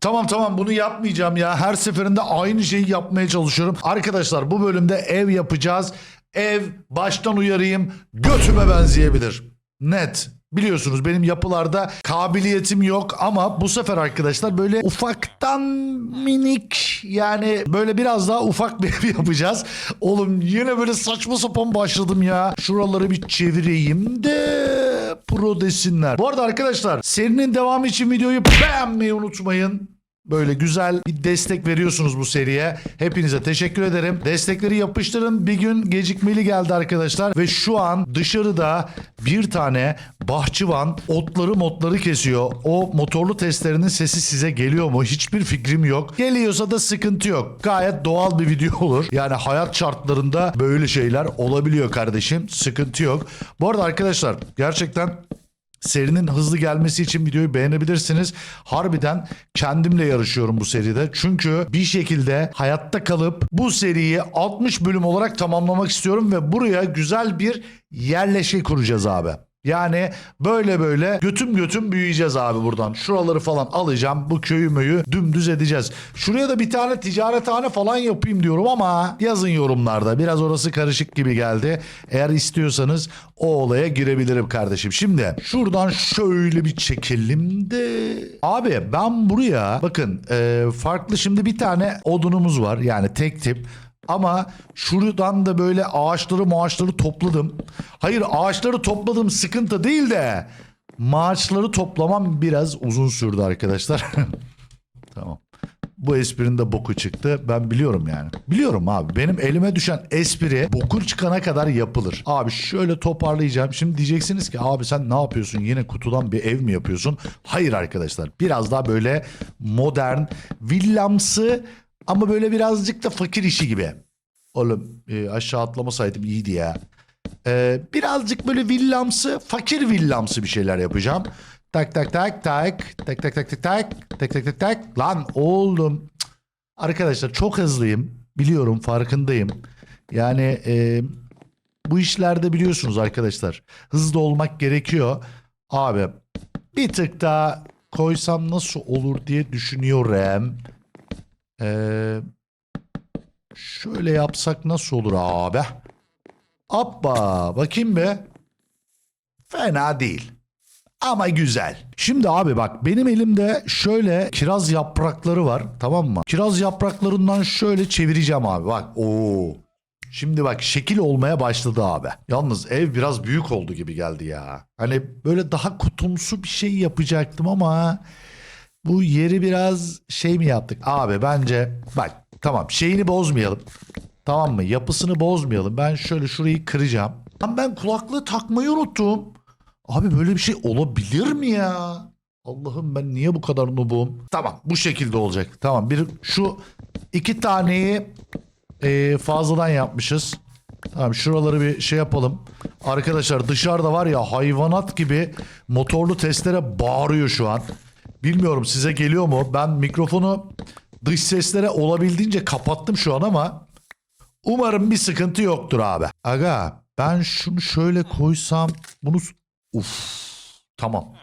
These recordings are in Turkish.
Tamam tamam bunu yapmayacağım ya. Her seferinde aynı şeyi yapmaya çalışıyorum. Arkadaşlar bu bölümde ev yapacağız. Ev baştan uyarayım götüme benzeyebilir. Net. Biliyorsunuz benim yapılarda kabiliyetim yok ama bu sefer arkadaşlar böyle ufaktan minik yani böyle biraz daha ufak bir ev yapacağız. Oğlum yine böyle saçma sapan başladım ya. Şuraları bir çevireyim de pro desinler. Bu arada arkadaşlar serinin devamı için videoyu beğenmeyi unutmayın. Böyle güzel bir destek veriyorsunuz bu seriye. Hepinize teşekkür ederim. Destekleri yapıştırın. Bir gün gecikmeli geldi arkadaşlar. Ve şu an dışarıda bir tane bahçıvan otları motları kesiyor. O motorlu testlerinin sesi size geliyor mu? Hiçbir fikrim yok. Geliyorsa da sıkıntı yok. Gayet doğal bir video olur. Yani hayat şartlarında böyle şeyler olabiliyor kardeşim. Sıkıntı yok. Bu arada arkadaşlar gerçekten serinin hızlı gelmesi için videoyu beğenebilirsiniz. Harbiden kendimle yarışıyorum bu seride. Çünkü bir şekilde hayatta kalıp bu seriyi 60 bölüm olarak tamamlamak istiyorum ve buraya güzel bir yerleşke kuracağız abi. Yani böyle böyle götüm götüm büyüyeceğiz abi buradan. Şuraları falan alacağım. Bu köyü möyü dümdüz edeceğiz. Şuraya da bir tane ticarethane falan yapayım diyorum ama yazın yorumlarda. Biraz orası karışık gibi geldi. Eğer istiyorsanız o olaya girebilirim kardeşim. Şimdi şuradan şöyle bir çekelim de. Abi ben buraya bakın e, farklı şimdi bir tane odunumuz var. Yani tek tip. Ama şuradan da böyle ağaçları maaşları topladım. Hayır ağaçları topladım sıkıntı değil de maaşları toplamam biraz uzun sürdü arkadaşlar. tamam. Bu esprinin de boku çıktı. Ben biliyorum yani. Biliyorum abi. Benim elime düşen espri boku çıkana kadar yapılır. Abi şöyle toparlayacağım. Şimdi diyeceksiniz ki abi sen ne yapıyorsun? Yine kutudan bir ev mi yapıyorsun? Hayır arkadaşlar. Biraz daha böyle modern, villamsı ama böyle birazcık da fakir işi gibi. Oğlum e, aşağı atlamasaydım iyiydi ya. Ee, birazcık böyle villamsı, fakir villamsı bir şeyler yapacağım. Tak tak tak tak tak tak tak tak tak tak tak tak tak lan oğlum. Arkadaşlar çok hızlıyım. Biliyorum farkındayım. Yani e, bu işlerde biliyorsunuz arkadaşlar. Hızlı olmak gerekiyor. Abi bir tık daha koysam nasıl olur diye düşünüyorum. Ee, şöyle yapsak nasıl olur abi? Abba bakayım be. Fena değil. Ama güzel. Şimdi abi bak benim elimde şöyle kiraz yaprakları var tamam mı? Kiraz yapraklarından şöyle çevireceğim abi bak. Oo. Şimdi bak şekil olmaya başladı abi. Yalnız ev biraz büyük oldu gibi geldi ya. Hani böyle daha kutumsu bir şey yapacaktım ama bu yeri biraz şey mi yaptık? Abi bence bak tamam şeyini bozmayalım. Tamam mı? Yapısını bozmayalım. Ben şöyle şurayı kıracağım. Lan ben kulaklığı takmayı unuttum. Abi böyle bir şey olabilir mi ya? Allah'ım ben niye bu kadar noobum? Tamam bu şekilde olacak. Tamam bir şu iki taneyi e, fazladan yapmışız. Tamam şuraları bir şey yapalım. Arkadaşlar dışarıda var ya hayvanat gibi motorlu testere bağırıyor şu an. Bilmiyorum size geliyor mu? Ben mikrofonu dış seslere olabildiğince kapattım şu an ama umarım bir sıkıntı yoktur abi. Aga ben şunu şöyle koysam bunu uf tamam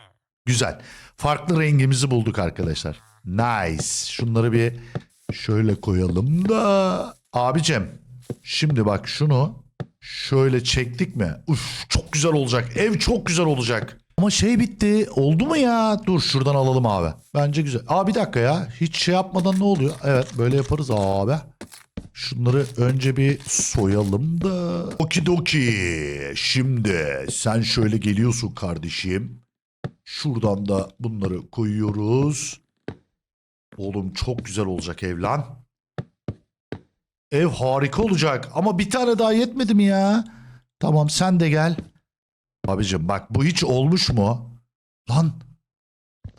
güzel. Farklı rengimizi bulduk arkadaşlar. Nice. Şunları bir şöyle koyalım da abicim şimdi bak şunu şöyle çektik mi? Uf çok güzel olacak. Ev çok güzel olacak. Ama şey bitti. Oldu mu ya? Dur şuradan alalım abi. Bence güzel. Aa bir dakika ya. Hiç şey yapmadan ne oluyor? Evet böyle yaparız abi. Şunları önce bir soyalım da. Okidoki. Şimdi sen şöyle geliyorsun kardeşim. Şuradan da bunları koyuyoruz. Oğlum çok güzel olacak ev lan. Ev harika olacak ama bir tane daha yetmedi mi ya? Tamam sen de gel. Abicim bak bu hiç olmuş mu? Lan.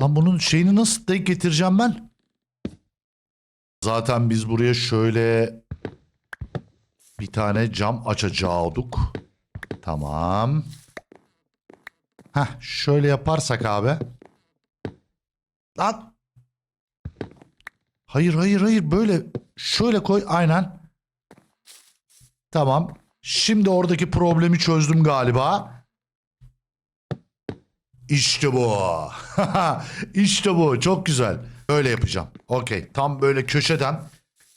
Lan bunun şeyini nasıl denk getireceğim ben? Zaten biz buraya şöyle bir tane cam açacaktık. Tamam. Heh şöyle yaparsak abi. Lan. Hayır hayır hayır böyle şöyle koy aynen. Tamam. Şimdi oradaki problemi çözdüm galiba. İşte bu. işte bu. Çok güzel. Böyle yapacağım. Okey. Tam böyle köşeden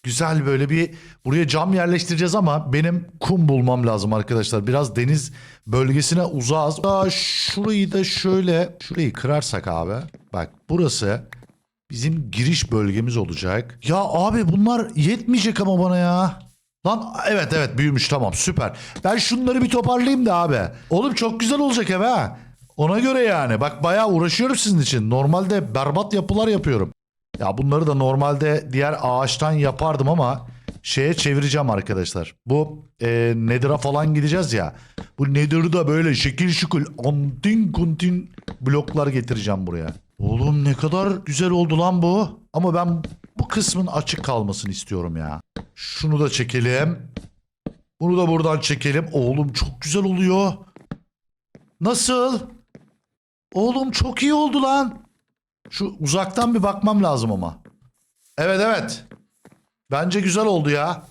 güzel böyle bir buraya cam yerleştireceğiz ama benim kum bulmam lazım arkadaşlar. Biraz deniz bölgesine uzağız. Aa, şurayı da şöyle şurayı kırarsak abi. Bak burası bizim giriş bölgemiz olacak. Ya abi bunlar yetmeyecek ama bana ya. Lan evet evet büyümüş tamam süper. Ben şunları bir toparlayayım da abi. Oğlum çok güzel olacak ev ha. Ona göre yani. Bak bayağı uğraşıyorum sizin için. Normalde berbat yapılar yapıyorum. Ya bunları da normalde diğer ağaçtan yapardım ama şeye çevireceğim arkadaşlar. Bu e, Nether'a falan gideceğiz ya. Bu Nether'da böyle şekil şükül antin kuntin bloklar getireceğim buraya. Oğlum ne kadar güzel oldu lan bu. Ama ben bu kısmın açık kalmasını istiyorum ya. Şunu da çekelim. Bunu da buradan çekelim. Oğlum çok güzel oluyor. Nasıl? Oğlum çok iyi oldu lan. Şu uzaktan bir bakmam lazım ama. Evet evet. Bence güzel oldu ya.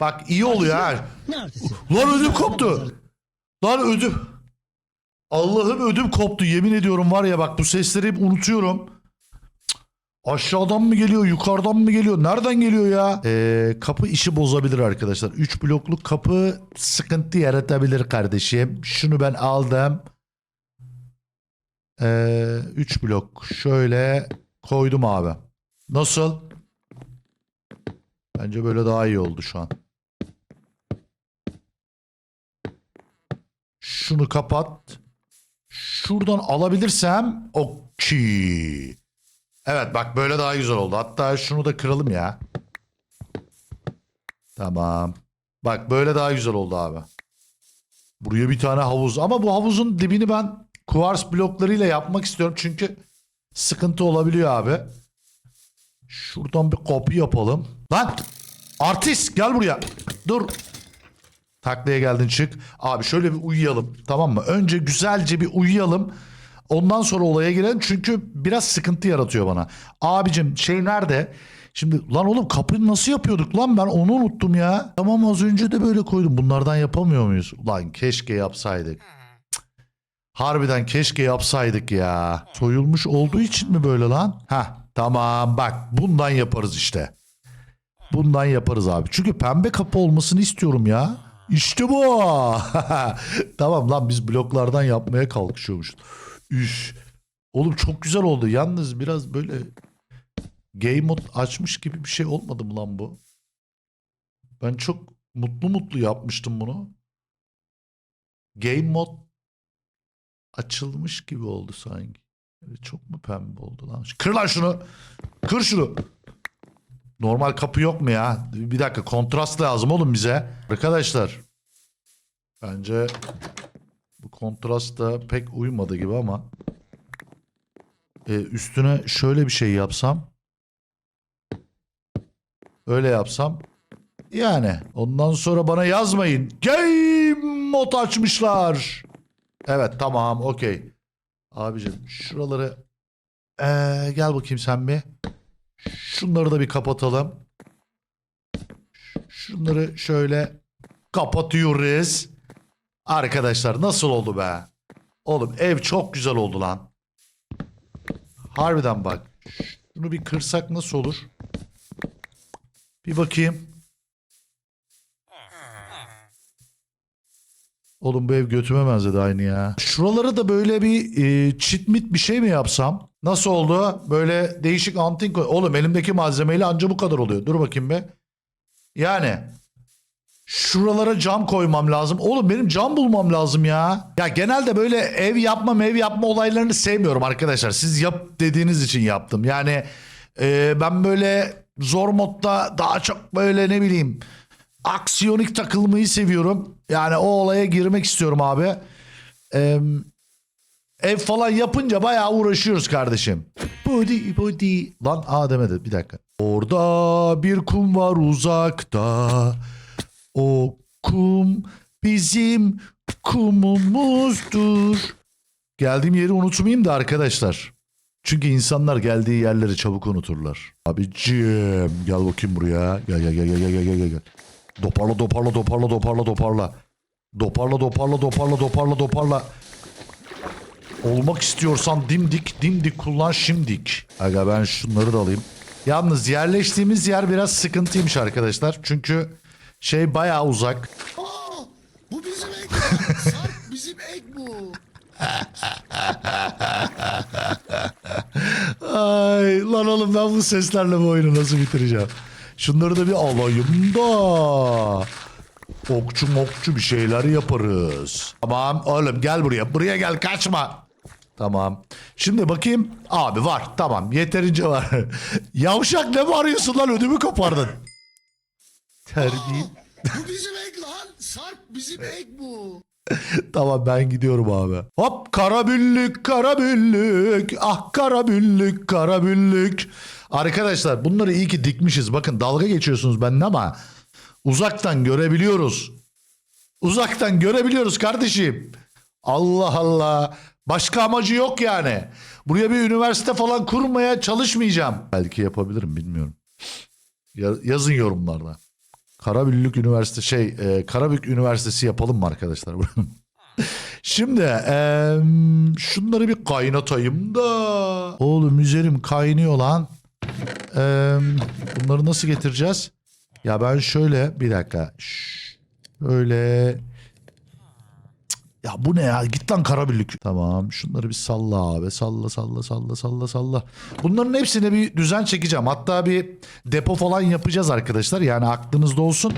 Bak iyi oluyor ha. Neredesin? Lan ödüm koptu. Lan ödüm. Allah'ım ödüm koptu. Yemin ediyorum var ya bak bu sesleri hep unutuyorum. Cık. Aşağıdan mı geliyor, yukarıdan mı geliyor, nereden geliyor ya? Ee, kapı işi bozabilir arkadaşlar. 3 blokluk kapı sıkıntı yaratabilir kardeşim. Şunu ben aldım. 3 blok şöyle koydum abi. Nasıl? Bence böyle daha iyi oldu şu an. Şunu kapat. Şuradan alabilirsem okey. Evet bak böyle daha güzel oldu. Hatta şunu da kıralım ya. Tamam. Bak böyle daha güzel oldu abi. Buraya bir tane havuz. Ama bu havuzun dibini ben kuvars bloklarıyla yapmak istiyorum. Çünkü sıkıntı olabiliyor abi. Şuradan bir kapı yapalım. Lan! Artist gel buraya. Dur. Taklaya geldin çık. Abi şöyle bir uyuyalım. Tamam mı? Önce güzelce bir uyuyalım. Ondan sonra olaya girelim. Çünkü biraz sıkıntı yaratıyor bana. Abicim şey nerede? Şimdi lan oğlum kapıyı nasıl yapıyorduk lan ben onu unuttum ya. Tamam az önce de böyle koydum. Bunlardan yapamıyor muyuz? Ulan keşke yapsaydık. Harbiden keşke yapsaydık ya. Soyulmuş olduğu için mi böyle lan? Ha tamam bak bundan yaparız işte. Bundan yaparız abi. Çünkü pembe kapı olmasını istiyorum ya. İşte bu. tamam lan biz bloklardan yapmaya kalkışıyormuşuz. Üş. Oğlum çok güzel oldu. Yalnız biraz böyle game mod açmış gibi bir şey olmadı mı lan bu? Ben çok mutlu mutlu yapmıştım bunu. Game mod açılmış gibi oldu sanki. Böyle çok mu pembe oldu lan? Kır lan şunu. Kır şunu. Normal kapı yok mu ya? Bir dakika kontrast lazım oğlum bize. Arkadaşlar. Bence bu kontrast da pek uymadı gibi ama. Ee, üstüne şöyle bir şey yapsam. Öyle yapsam. Yani ondan sonra bana yazmayın. Game mod açmışlar. Evet tamam okey. Abicim şuraları ee, gel bakayım sen bir. Şunları da bir kapatalım. Şunları şöyle kapatıyoruz. Arkadaşlar nasıl oldu be? Oğlum ev çok güzel oldu lan. Harbiden bak. Şunu bir kırsak nasıl olur? Bir bakayım. Oğlum bu ev götüme benzedi aynı ya. Şuralara da böyle bir e, çitmit bir şey mi yapsam? Nasıl oldu? Böyle değişik antin. Oğlum elimdeki malzemeyle anca bu kadar oluyor. Dur bakayım be. Yani şuralara cam koymam lazım. Oğlum benim cam bulmam lazım ya. Ya genelde böyle ev yapma ev yapma olaylarını sevmiyorum arkadaşlar. Siz yap dediğiniz için yaptım. Yani e, ben böyle zor modda daha çok böyle ne bileyim aksiyonik takılmayı seviyorum. Yani o olaya girmek istiyorum abi. Eee Ev falan yapınca bayağı uğraşıyoruz kardeşim. Body body. Lan aa demedi bir dakika. Orada bir kum var uzakta. O kum bizim kumumuzdur. Geldiğim yeri unutmayayım da arkadaşlar. Çünkü insanlar geldiği yerleri çabuk unuturlar. Abicim gel bakayım buraya. Gel gel gel gel gel gel gel. Doparla doparla doparla doparla doparla. Doparla doparla doparla doparla doparla. olmak istiyorsan dimdik dimdik kullan şimdik. Aga ben şunları da alayım. Yalnız yerleştiğimiz yer biraz sıkıntıymış arkadaşlar. Çünkü şey bayağı uzak. Aa, bu bizim ek. Sarp bizim ek bu. Ay lan oğlum ben bu seslerle bu oyunu nasıl bitireceğim? Şunları da bir alayım da. Okçu mokçu bir şeyler yaparız. Tamam oğlum gel buraya. Buraya gel kaçma. Tamam. Şimdi bakayım. Abi var. Tamam. Yeterince var. Yavşak ne bağırıyorsun lan? Ödümü kopardın. Terbiye. Bu bizim ek lan. Sarp bizim ek bu. Tamam ben gidiyorum abi. Hop kara büllük kara büllük ah kara büllük kara büllük. Arkadaşlar bunları iyi ki dikmişiz. Bakın dalga geçiyorsunuz benimle ama uzaktan görebiliyoruz. Uzaktan görebiliyoruz kardeşim. Allah Allah. Başka amacı yok yani. Buraya bir üniversite falan kurmaya çalışmayacağım. Belki yapabilirim bilmiyorum. Ya- yazın yorumlarda. Karabüllük Üniversite şey e, Karabük Üniversitesi yapalım mı arkadaşlar? Şimdi em, şunları bir kaynatayım da. Oğlum üzerim kaynıyor lan. Em, bunları nasıl getireceğiz? Ya ben şöyle bir dakika. Şöyle. Cık, Ya bu ne ya? Git lan Karabüllük. Tamam şunları bir salla abi. Salla salla salla salla salla. Bunların hepsine bir düzen çekeceğim. Hatta bir depo falan yapacağız arkadaşlar. Yani aklınızda olsun.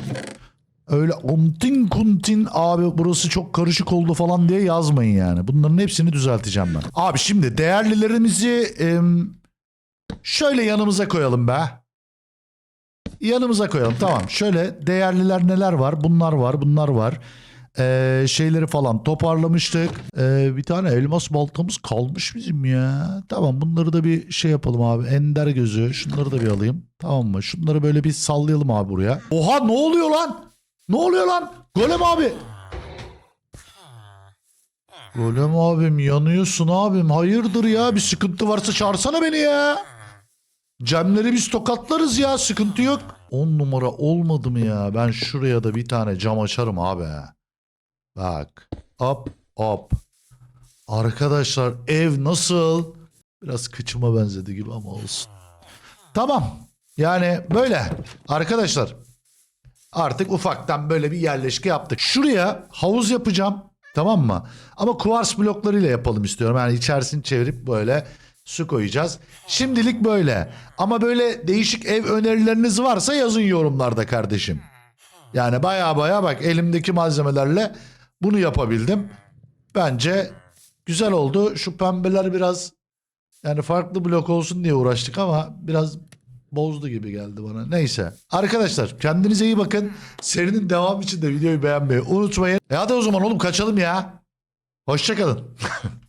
Öyle ontin kuntin abi burası çok karışık oldu falan diye yazmayın yani. Bunların hepsini düzelteceğim ben. Abi şimdi değerlilerimizi em, şöyle yanımıza koyalım be. Yanımıza koyalım tamam. Şöyle değerliler neler var? Bunlar var bunlar var. Ee, şeyleri falan toparlamıştık. Ee, bir tane elmas baltamız kalmış bizim ya. Tamam bunları da bir şey yapalım abi. Ender gözü. Şunları da bir alayım. Tamam mı? Şunları böyle bir sallayalım abi buraya. Oha ne oluyor lan? Ne oluyor lan? Golem abi. Golem abim yanıyorsun abim. Hayırdır ya? Bir sıkıntı varsa çağırsana beni ya. Camları biz tokatlarız ya. Sıkıntı yok. 10 numara olmadı mı ya? Ben şuraya da bir tane cam açarım abi. Bak. Hop hop. Arkadaşlar ev nasıl? Biraz kıçıma benzedi gibi ama olsun. Tamam. Yani böyle. Arkadaşlar. Artık ufaktan böyle bir yerleşke yaptık. Şuraya havuz yapacağım. Tamam mı? Ama kuvars bloklarıyla yapalım istiyorum. Yani içerisini çevirip böyle su koyacağız. Şimdilik böyle. Ama böyle değişik ev önerileriniz varsa yazın yorumlarda kardeşim. Yani baya baya bak elimdeki malzemelerle bunu yapabildim. Bence güzel oldu. Şu pembeler biraz yani farklı blok olsun diye uğraştık ama biraz bozdu gibi geldi bana. Neyse. Arkadaşlar kendinize iyi bakın. Serinin devamı için de videoyu beğenmeyi unutmayın. E hadi o zaman oğlum kaçalım ya. Hoşçakalın.